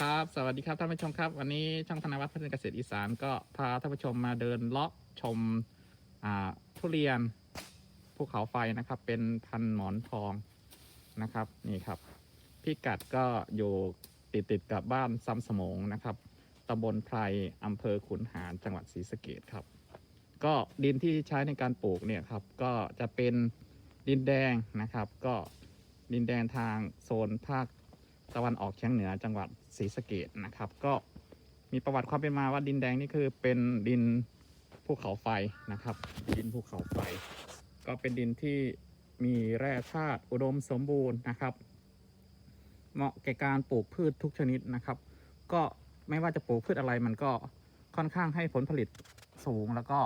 ครับ สวัสดีครับท่านผู้ชมครับ วันนี้ช่องธนวัฒน์พัฒนาเกษตรอีสานก็พาท่านผู้ชมมาเดินเลาะชมทุเรียนภูเขาไฟนะครับ เป็นพันหมอนทองนะครับนี่ครับพิกัดก็อยู่ติดติดกับบ้านซ้ำสมงนะครับตำบลไพรอำเภอขุนหารจังหวัดศรีสะเกดครับ ก็ดินที่ใช้ในการปลูกเนี่ยครับก็จะเป็นดินแดงนะครับ ก็ดินแดงทางโซนภาค ตะวันออกเฉียงเหนือจังหวัดศรีสะเกดนะครับ ก็มีประวัติความเป็นมาว่าดินแดงนี่คือเป็นดินภูเขาไฟนะครับ ดินภูเขาไฟ ก็เป็นดินที่มีแร่ธาตุอุดมสมบูรณ์นะครับ เหมาะแก่การปลูกพืชทุกชนิดนะครับ ก็ไม่ว่าจะปลูกพืชอะไรมันก็ค่อนข้างให้ผลผลิตสูงแล้วก็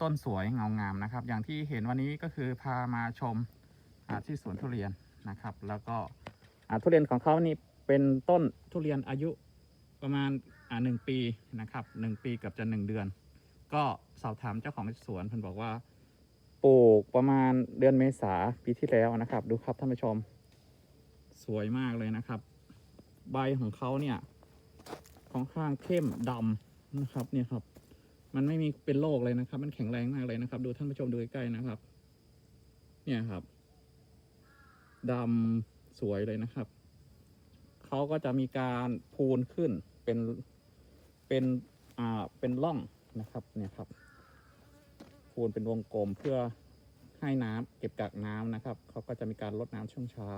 ต้นสวยเงางามนะครับ อย่างที่เห็นวันนี้ก็คือพามาชมที่สวนทุเรียนนะครับ แล้วก็ อ่าทุเรียนของเขานี่เป็นต้นทุเรียนอายุประมาณอ่าหนึ่งปีนะครับหนึ่งปีเกับจะหนึ่งเดือน ก็สอบถามเจ้าของสวนเพิ่นบอกว่าปลูกประมาณเดือนเมษาปีที่แล้วนะครับ ดูครับท่านผู้ชม สวยมากเลยนะครับ ใบของเขาเนี่ยค่อนข้างเข้มดำนะครับ เนี่ยครับ มันไม่มีเป็นโรคเลยนะครับ มันแข็งแรงมากเลยนะครับ ดูท่านผู้ชมดูใกล้ๆนะครับ เนี่ยครับดำ สวยเลยนะครับ เขาก็จะมีการพูนขึ้นเป็นเป็นอ่าเป็นร่องนะครับเนี่ยครับ พูนเป็นวงกลมเพื่อให้น้ำเก็บกักน้ำนะครับเขาก็จะมีการลดน้ำช่วงเช้า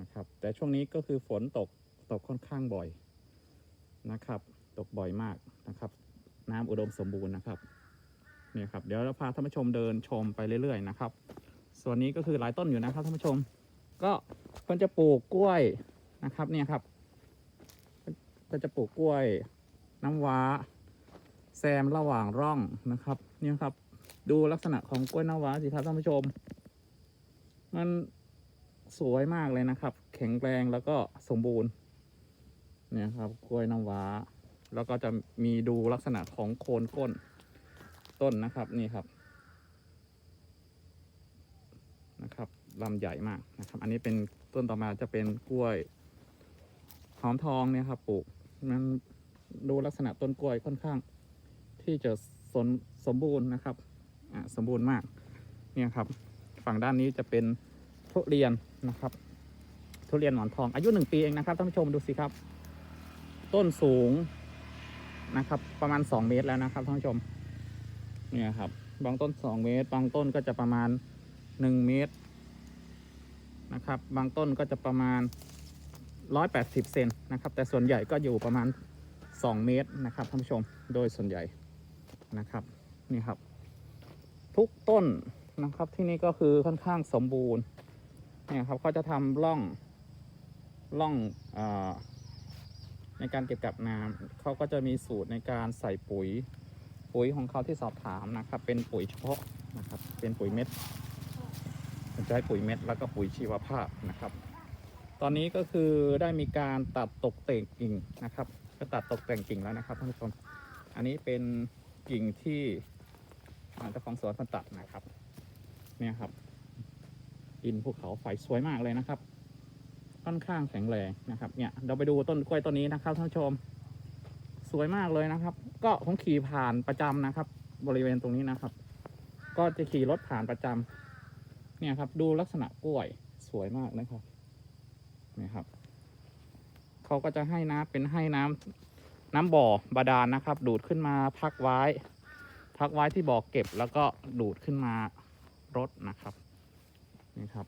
นะครับ แต่ช่วงนี้ก็คือฝนตกตกค่อนข้างบ่อยนะครับ ตกบ่อยมากนะครับ น้ำอุดมสมบูรณ์นะครับเนี่ยครับเดี๋ยวเราพาท่านผู้ชมเดินชมไปเรื่อยๆนะครับ ส่วนนี้ก็คือหลายต้นอยู่นะครับท่านผู้ชม ก็เพิ่นจะปลูกกล้วยนะครับเนี่ยครับเพิ่นจะปลูกกล้วย น้ำว้า แซมระหว่างร่องนะครับ เนี่ยครับ ดูลักษณะของกล้วยน้ำว้าสิครับท่านผู้ชม มันสวยมากเลยนะครับ แข็งแรงแล้วก็สมบูรณ์ เนี่ยครับ กล้วยน้ำว้า แล้วก็จะมีดูลักษณะของโคนก้นต้นนะครับ นี่ครับ นะครับ ลำใหญ่มากนะครับ อันนี้เป็นต้นต่อมาจะเป็นกล้วย หอมทองเนี่ยครับปลูกมันดูลักษณะต้นกล้วยค่อนข้าง ที่จะสนสมบูรณ์นะครับอ่าสมบูรณ์มากเนี่ยครับ ฝั่งด้านนี้จะเป็นทุเรียนนะครับ ทุเรียนหมอนทองอายุหนึ่งปีเองนะครับท่านผู้ชมดูสิครับ ต้นสูงนะครับ ประมาณสองเมตรแล้วนะครับท่านผู้ชมเนี่ยครับบางต้นสองเมตร บางต้นก็จะประมาณหนึ่งเมตร นะครับ บางต้นก็จะประมาณ 180 เซนนะครับ แต่ส่วนใหญ่ก็อยู่ประมาณ 2 เมตรนะครับท่านผู้ชมโดยส่วนใหญ่นะครับนี่ครับ ทุกต้นนะครับที่นี่ก็คือค่อนข้างสมบูรณ์เนี่ยครับเขาจะทำร่องร่องอในการเก็บกักน้ำเขาก็จะมีสูตรในการใส่ปุ๋ย ปุ๋ยของเขาที่สอบถามนะครับ เป็นปุ๋ยเฉพาะนะครับ เป็นปุ๋ยเม็ด ใช้ปุ๋ยเม็ดแล้วก็ปุ๋ยชีวภาพนะครับ ตอนนี้ก็คือได้มีการตัดตกแต่งกิ่งนะครับ ก็ตัดตกแต่งกิ่งแล้วนะครับท่านผู้ชมอันนี้เป็นกิ่งที่อ่าเจ้าของสวนตัดนะครับ เนี่ยครับดินภูเขาไฟสวยมากเลยนะครับ ค่อนข้างแข็งแรงนะครับ เนี่ยเราไปดูต้นกล้วยต้นนี้นะครับท่านผู้ชม สวยมากเลยนะครับ ก็ผมขี่ผ่านประจำนะครับ บริเวณตรงนี้นะครับ ก็จะขี่รถผ่านประจำ เนี่ยครับ ดูลักษณะกล้วยสวยมากนะครับนี่ครับเขาก็จะให้น้ำเป็นให้น้ำน้ำบ่อบาดาลนะครับ ดูดขึ้นมาพักไว้ พักไว้ที่บ่อเก็บแล้วก็ดูดขึ้นมารดนะครับนี่ครับ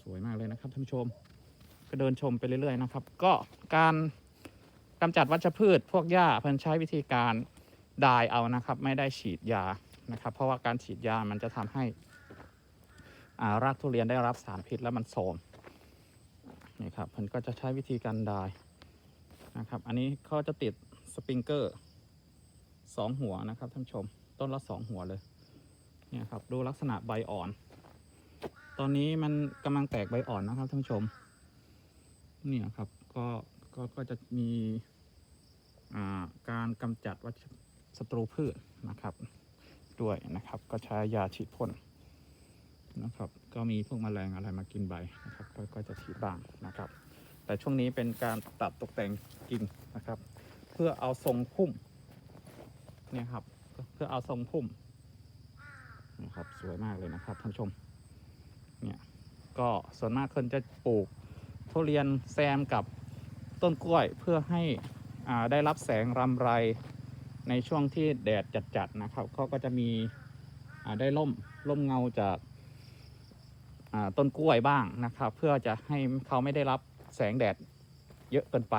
สวยมากเลยนะครับท่านผู้ชม ก็เดินชมไปเรื่อยๆนะครับ ก็การกำจัดวัชพืชพวกหญ้าเพิ่นใช้วิธีการดายเอานะครับ ไม่ได้ฉีดยานะครับ เพราะว่าการฉีดยามันจะทำให้ รากทุเรียนได้รับสารพิษแล้วมันโทรมนี่ครับมันก็จะใช้วิธีการดายนะครับ อันนี้เขาจะติดสปริงเกอร์สองหัวนะครับท่านชม ต้นละสองหัวเลยเนี่ยครับดูลักษณะใบอ่อน ตอนนี้มันกำลังแตกใบอ่อนนะครับท่านชมเนี่ยครับก็ก็ก็จะมีการกำจัดวัชศัตรูพืชนะครับ ด้วยนะครับ ก็ใช้ยาฉีดพ่น นะครับ ก็มีพวกแมลงอะไรมากินใบนะครับ ก็จะฉีดบ้างนะครับ แต่ช่วงนี้เป็นการตัดตกแต่งกิ่งนะครับ เพื่อเอาทรงพุ่มเนี่ยครับ เพื่อเอาทรงพุ่มนะครับสวยมากเลยนะครับท่านชมเนี่ยก็ส่วนมากคนจะปลูกทุเรียนแซมกับต้นกล้วยเพื่อให้อ่าได้รับแสงรำไรในช่วงที่แดดจัดๆนะครับเขาก็จะมีอ่าได้ร่มร่มเงาจาก ต้นกล้วยบ้างนะครับ เพื่อจะให้เขาไม่ได้รับแสงแดดเยอะเกินไป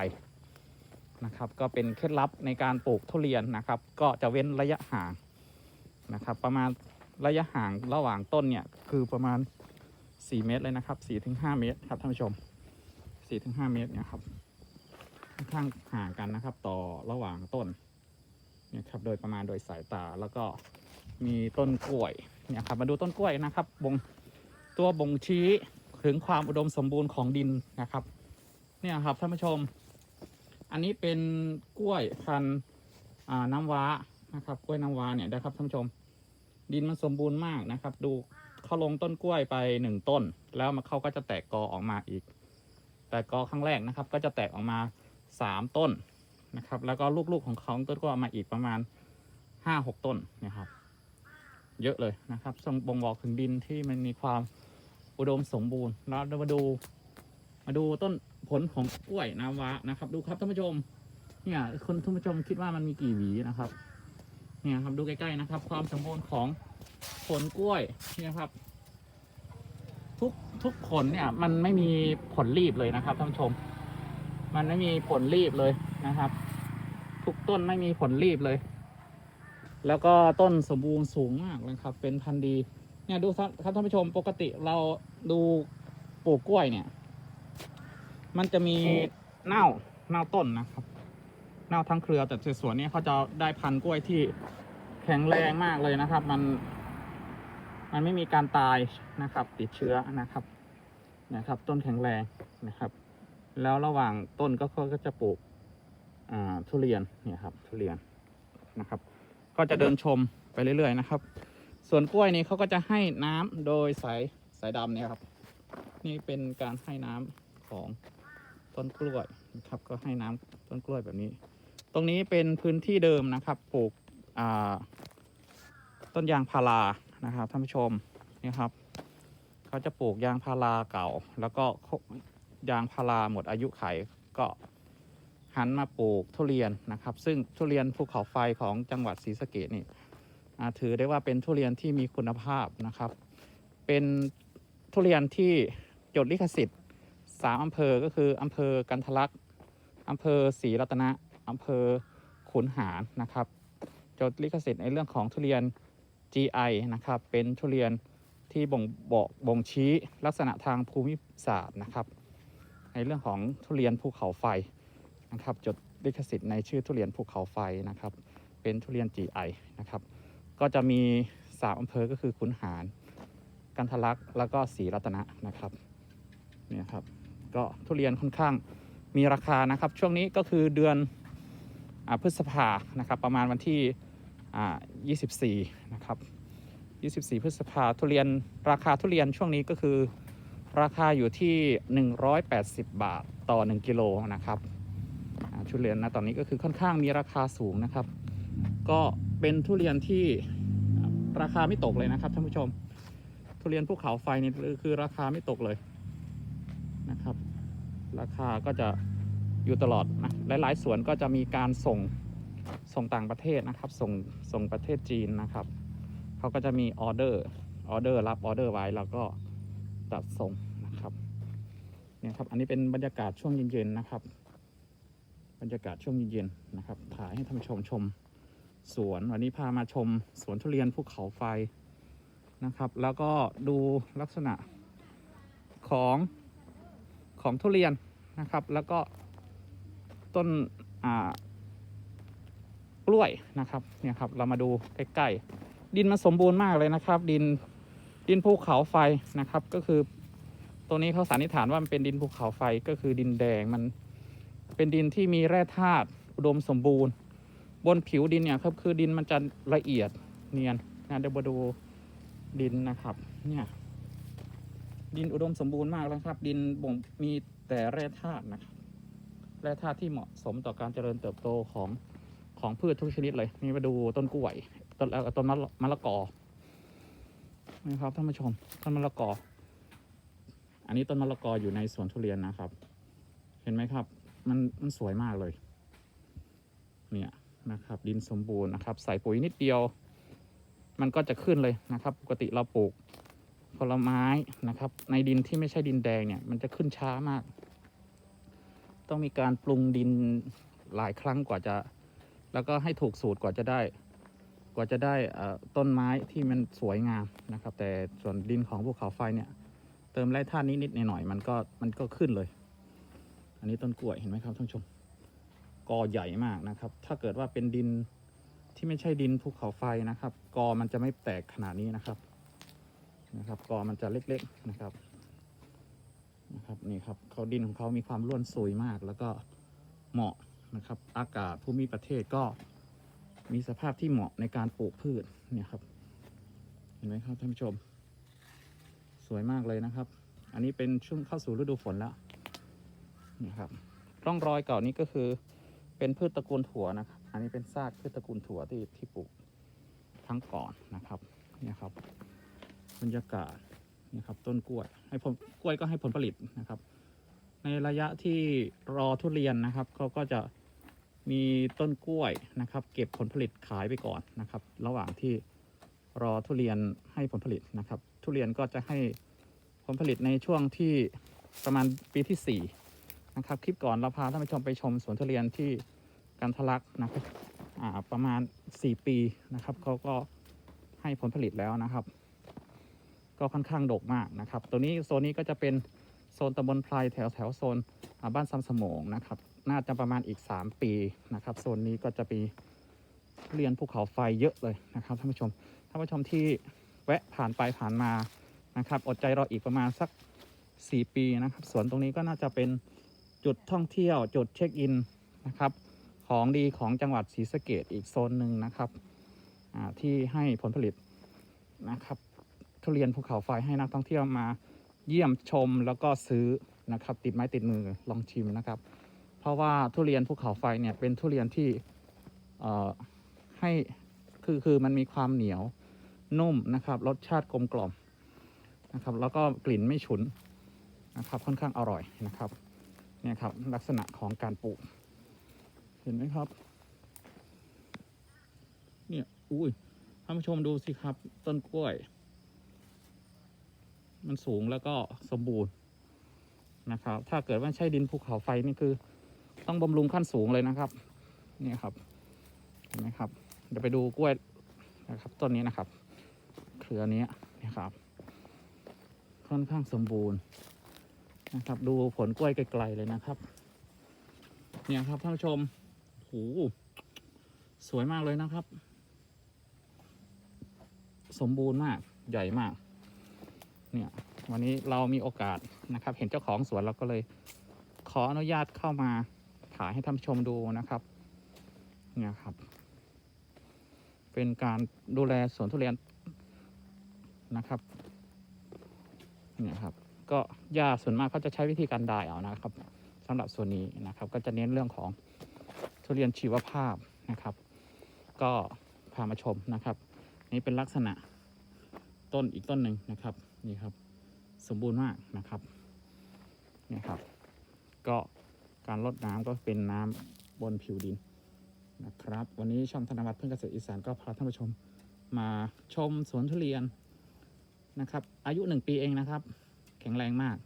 นะครับ ก็เป็นเคล็ดลับในการปลูกทุเรียนนะครับ ก็จะเว้นระยะห่างนะครับ ประมาณระยะห่างระหว่างต้นเนี่ยคือประมาณ 4 เมตรเลยนะครับ4ถึง5เมตรครับท่านผู้ชม4ถึง5เมตรเนี่ยครับค่อนข้างห่างกันนะครับ ต่อระหว่างต้นเนี่ยครับโดยประมาณโดยสายตาแล้วก็มีต้นกล้วยเนี่ยครับมาดูต้นกล้วยนะครับบ่ง ตัวบ่งชี้ถึงความอุดมสมบูรณ์ของดินนะครับ เนี่ยครับท่านผู้ชม อันนี้เป็นกล้วยพันธุ์อ่าน้ำว้านะครับ กล้วยน้ำว้าเนี่ยนะครับท่านผู้ชม ดินมันสมบูรณ์มากนะครับ ดูเขาลงต้นกล้วยไปหนึ่งต้น แล้วมันเขาก็จะแตกกอออกมาอีก แตกกอครั้งแรกนะครับ ก็จะแตกออกมาสามต้นนะครับ แล้วก็ลูกๆของเขาต้นก็ออกมาอีกประมาณห้าหกต้นนะครับ เยอะเลยนะครับส่งบ่งบอกถึงดินที่มันมีความ อุดมสมบูรณ์เรามาดู มาดูต้นผลของกล้วยน้ำว้านะครับ ดูครับท่านผู้ชม เนี่ยคนท่านผู้ชมคิดว่ามันมีกี่หวีนะครับ เนี่ยครับดูใกล้ๆนะครับ ความสมบูรณ์ของผลกล้วยเนี่ยครับ ทุกทุกผลเนี่ย มันไม่มีผลรีบเลยนะครับท่านผู้ชม มันไม่มีผลรีบเลยนะครับ ทุกต้นไม่มีผลรีบเลย แล้วก็ต้นสมบูรณ์สูงมากเลยครับ เป็นพันธุ์ดี เนี่ยดูครับครับท่านผู้ชมปกติเราดูปลูกกล้วยเนี่ย มันจะมีเน่าเน่าต้นนะครับ เน่าทั้งเครือแต่สวนเนี้เขาจะได้พันธุ์กล้วยที่แข็งแรงมากเลยนะครับ มัน มันไม่มีการตายนะครับ ติดเชื้อนะครับนะครับ ต้นแข็งแรงนะครับ แล้วระหว่างต้นก็เขาก็จะปลูกอ่าทุเรียนเนี่ยครับ ทุเรียนนะครับ ก็จะเดินชมไปเรื่อยๆนะครับ ส่วนกล้วยนี้เขาก็จะให้น้ำโดยสายสายดำเนี่ยครับ นี่เป็นการให้น้ำของต้นกล้วยนะครับ ก็ให้น้ำต้นกล้วยแบบนี้ ตรงนี้เป็นพื้นที่เดิมนะครับ ปลูกต้นยางพารานะครับท่านผู้ชมนี่ครับเขาจะปลูกยางพาราเก่า แล้วก็ยางพาราหมดอายุไขก็หันมาปลูกทุเรียนนะครับ ซึ่งทุเรียนภูเขาไฟของจังหวัดศรีสะเกดนี่ ถือได้ว่าเป็นทุเรียนที่มีคุณภาพนะครับ เป็นทุเรียนที่จดลิขสิทธิ์สามอำเภอก็คืออำเภอกันทะลักอำเภอศรีรัตนะอำเภอขุนหารนะครับ จดลิขสิทธิ์ในเรื่องของทุเรียน GI นะครับ เป็นทุเรียนที่บ่งบอกบ่งชี้ลักษณะทางภูมิศาสตร์นะครับ ในเรื่องของทุเรียนภูเขาไฟนะครับ จดลิขสิทธิ์ในชื่อทุเรียนภูเขาไฟนะครับ เป็นทุเรียน GI นะครับ ก็จะมีสามอำเภอก็คือขุนหาร กันทะลักแล้วก็ศรีรัตนะนะครับเนี่ยครับก็ทุเรียนค่อนข้างมีราคานะครับ ช่วงนี้ก็คือเดือนอพฤษภานะครับ ประมาณวันที่ 24 นะครับ 24 พฤษภาทุเรียนราคาทุเรียนช่วงนี้ก็คือราคาอยู่ที่ 180 บาทต่อ 1 กิโลนะครับอ่าทุเรียนนะตอนนี้ก็คือค่อนข้างมีราคาสูงนะครับ ก็ เป็นทุเรียนที่ราคาไม่ตกเลยนะครับท่านผู้ชม ทุเรียนภูเขาไฟนี่คือราคาไม่ตกเลยนะครับ ราคาก็จะอยู่ตลอดนะหลาย ๆ สวนก็จะมีการส่งส่งต่างประเทศนะครับ ส่งส่งประเทศจีนนะครับเขาก็จะมีออเดอร์ออเดอร์รับออเดอร์ไว้แล้วก็จัดส่งนะครับเนี่ยครับ อันนี้เป็นบรรยากาศช่วงเย็นๆนะครับ บรรยากาศช่วงเย็นๆนะครับถ่ายให้ท่านผู้ชมชม สวนวันนี้พามาชมสวนทุเรียนภูเขาไฟนะครับ แล้วก็ดูลักษณะของของทุเรียนนะครับ แล้วก็ต้นกล้วยนะครับเนี่ยครับเรามาดูใกล้ๆดินมันสมบูรณ์มากเลยนะครับ ดินดินภูเขาไฟนะครับ ก็คือตัวนี้เขาสันนิษฐานว่ามันเป็นดินภูเขาไฟก็คือดินแดงมันเป็นดินที่มีแร่ธาตุอุดมสมบูรณ์ บนผิวดินเนี่ยครับคือดินมันจะละเอียดเนียนนะเดี๋ยวมาดูดินนะครับ เนี่ย ดินอุดมสมบูรณ์มากแล้วครับ ดินบ่งมีแต่แร่ธาตุนะครับแร่ธาตุที่เหมาะสมต่อการเจริญเติบโตของของพืชทุกชนิดเลย นี่มาดูต้นกล้วยต้นต้นมะละมะละกอนะครับท่านผู้ชมต้นมะละกอ อันนี้ต้นมะละกออยู่ในสวนทุเรียนนะครับ เห็นไหมครับ มันมันสวยมากเลย เนี่ย นะครับ ดินสมบูรณ์นะครับ ใส่ปุ๋ยนิดเดียว มันก็จะขึ้นเลยนะครับ ปกติเราปลูกผลไม้นะครับ ในดินที่ไม่ใช่ดินแดงเนี่ยมันจะขึ้นช้ามาก ต้องมีการปรุงดินหลายครั้งกว่าจะ แล้วก็ให้ถูกสูตรกว่าจะได้ กว่าจะได้ต้นไม้ที่มันสวยงามนะครับ แต่ส่วนดินของภูเขาไฟเนี่ย เติมแร่ธาตุนิดๆหน่อยๆมันก็มันก็ขึ้นเลย อันนี้ต้นกล้วยเห็นไหมครับท่านผู้ชม อใหญ่มากนะครับ ถ้าเกิดว่าเป็นดินที่ไม่ใช่ดินภูเขาไฟนะครับ กอมันจะไม่แตกขนาดนี้นะครับ นะครับ กอมันจะเล็กๆนะครับ นะครับนี่ครับเขาดินของเขามีความร่วนซุยมาก แล้วก็เหมาะนะครับ อากาศภูมิประเทศก็มีสภาพที่เหมาะในการปลูกพืชเนี่ยครับ เห็นไหมครับท่านผู้ชม สวยมากเลยนะครับ อันนี้เป็นช่วงเข้าสู่ฤดูฝนแล้วนี่ครับ ร่องรอยเก่านี้ก็คือ เป็นพืชตระกูลถั่วนะครับ อันนี้เป็นซากพืชตระกูลถั่วที่ที่ปลูกทั้งก่อนนะครับเนี่ยครับบรรยากาศนี่ครับต้นกล้วยให้ผลกล้วยก็ให้ผลผลิตนะครับ ในระยะที่รอทุเรียนนะครับเขาก็จะมีต้นกล้วยนะครับ เก็บผลผลิตขายไปก่อนนะครับ ระหว่างที่รอทุเรียนให้ผลผลิตนะครับ ทุเรียนก็จะให้ผลผลิตในช่วงที่ประมาณปีที่สี่ นะครับคลิปก่อนเราพาท่านผู้ชมไปชมสวนทุเรียนที่กันทะลักนะครับประมาณ 4 ปีนะครับเขาก็ให้ผลผลิตแล้วนะครับ ก็ค่อนข้างดกมากนะครับ ตัวนี้โซนนี้ก็จะเป็นโซนตำบลไพรแถวแถวโซนบ้านซ้ำสมงนะครับ น่าจะประมาณอีก 3 ปีนะครับโซนนี้ก็จะมีเรียนภูเขาไฟเยอะเลยนะครับท่านผู้ชมท่านผู้ชมที่แวะผ่านไปผ่านมานะครับ อดใจรออีกประมาณสัก 4 ปีนะครับสวนตรงนี้ก็น่าจะเป็น จุดท่องเที่ยวจุดเช็คอินนะครับ ของดีของจังหวัดศรีสะเกดอีกโซนหนึ่งนะครับที่ให้ผลผลิตนะครับ ทุเรียนภูเขาไฟให้นักท่องเที่ยวมาเยี่ยมชมแล้วก็ซื้อนะครับ ติดไม้ติดมือลองชิมนะครับ เพราะว่าทุเรียนภูเขาไฟเนี่ยเป็นทุเรียนที่เอ่อให้คือคือมันมีความเหนียวนุ่มนะครับ รสชาติกลมกล่อมนะครับ แล้วก็กลิ่นไม่ฉุนนะครับ ค่อนข้างอร่อยนะครับ เนี่ยครับลักษณะของการปลูก เห็นไหมครับ เนี่ยอุ้ยท่านผู้ชมดูสิครับ ต้นกล้วย มันสูงแล้วก็สมบูรณ์นะครับ ถ้าเกิดว่าใช่ดินภูเขาไฟนี่คือ ต้องบำรุงขั้นสูงเลยนะครับ เนี่ยครับเห็นไหมครับ เดี๋ยวไปดูกล้วยนะครับต้นนี้นะครับ เครือนี้นะครับ ค่อนข้างสมบูรณ์ นะครับ ดูผลกล้วยไกลๆเลยนะครับ เนี่ยครับท่านผู้ชมโหสวยมากเลยนะครับ สมบูรณ์มากใหญ่มาก เนี่ย วันนี้เรามีโอกาสนะครับ เห็นเจ้าของสวนเราก็เลย ขออนุญาตเข้ามาถ่ายให้ท่านชมดูนะครับ เนี่ยครับ เป็นการดูแลสวนทุเรียนนะครับ เนี่ยครับ ก็หญ้าส่วนมากเขาจะใช้วิธีการดายเอานะครับสำหรับส่วนนี้นะครับ ก็จะเน้นเรื่องของทุเรียนชีวภาพนะครับ ก็พามาชมนะครับ นี่เป็นลักษณะต้นอีกต้นหนึ่งนะครับนี่ครับ สมบูรณ์มากนะครับนี่ครับ ก็การลดน้ำก็เป็นน้ำบนผิวดินนะครับ วันนี้ช่องธนวัฒน์เพื่อนเกษตรอีสานก็พาท่านผู้ชมมาชมสวนทุเรียนนะครับ อายุหนึ่งปีเองนะครับ แข็งแรงมาก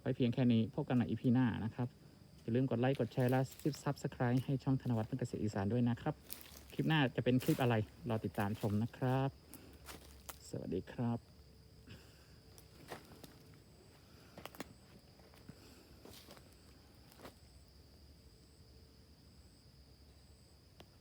ไว้เพียงแค่นี้พบกันในอีพีหน้านะครับ อย่าลืมกดไลค์ กดแชร์และซิปซับสไครต์ให้ช่องธนวัฒน์เพื่อนเกษตรอีสานด้วยนะครับ คลิปหน้าจะเป็นคลิปอะไรรอติดตามชมนะครับ สวัสดีครับ